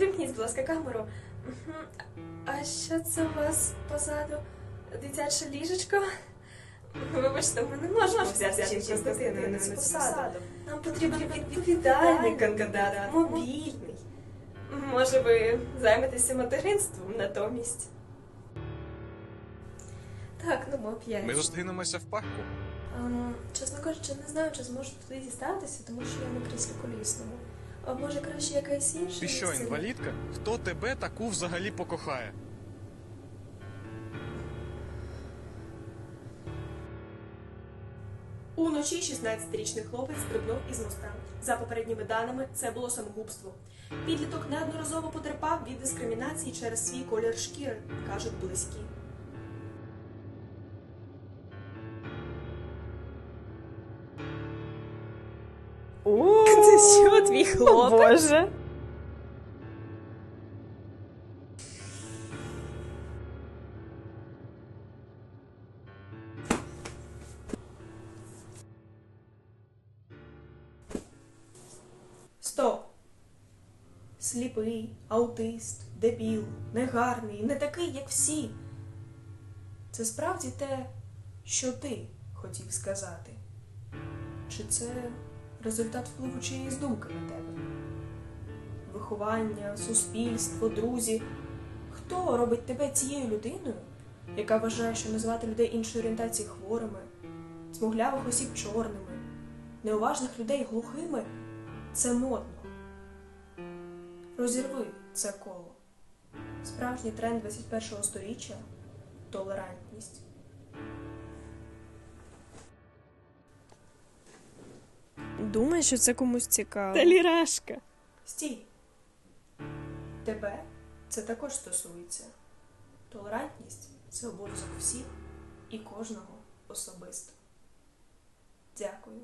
Вімкніть, будь ласка, камеру. А що це у вас позаду? Дитяче ліжечко? Вибачте, ми не можемо взяти з дитиною на цю посаду. Нам потрібен відповідальний кандидат, мобільний. Може, ви займетеся материнством натомість? Так, ну ми п'ять. Ми зустрінемося в парку. Ем, чесно кажучи, не знаю, чи зможу туди дістатися, тому що я на кріслі колісному. А може краще якась інша? Ти що, інвалідка? Хто тебе таку взагалі покохає? Уночі 16-річний хлопець стрибнув із моста. За попередніми даними, це було самогубство. Підліток неодноразово потерпав від дискримінації через свій колір шкіри, кажуть близькі. Це що, твій хлопець? Боже. Стоп! Сліпий, аутист, дебіл, негарний, не такий, як всі. Це справді те, що ти хотів сказати? Чи це результат впливу чиєїсь думки на тебе? Виховання, суспільство, друзі. Хто робить тебе цією людиною, яка вважає, що називати людей іншої орієнтації хворими, смуглявих осіб чорними, неуважних людей глухими це модно. Розірви це коло. Справжній тренд 21-го сторіччя толерантність. Думаю, що це комусь цікаво. Та лірашка. Стій. Тебе це також стосується. Толерантність це обов'язок всіх і кожного особисто. Дякую.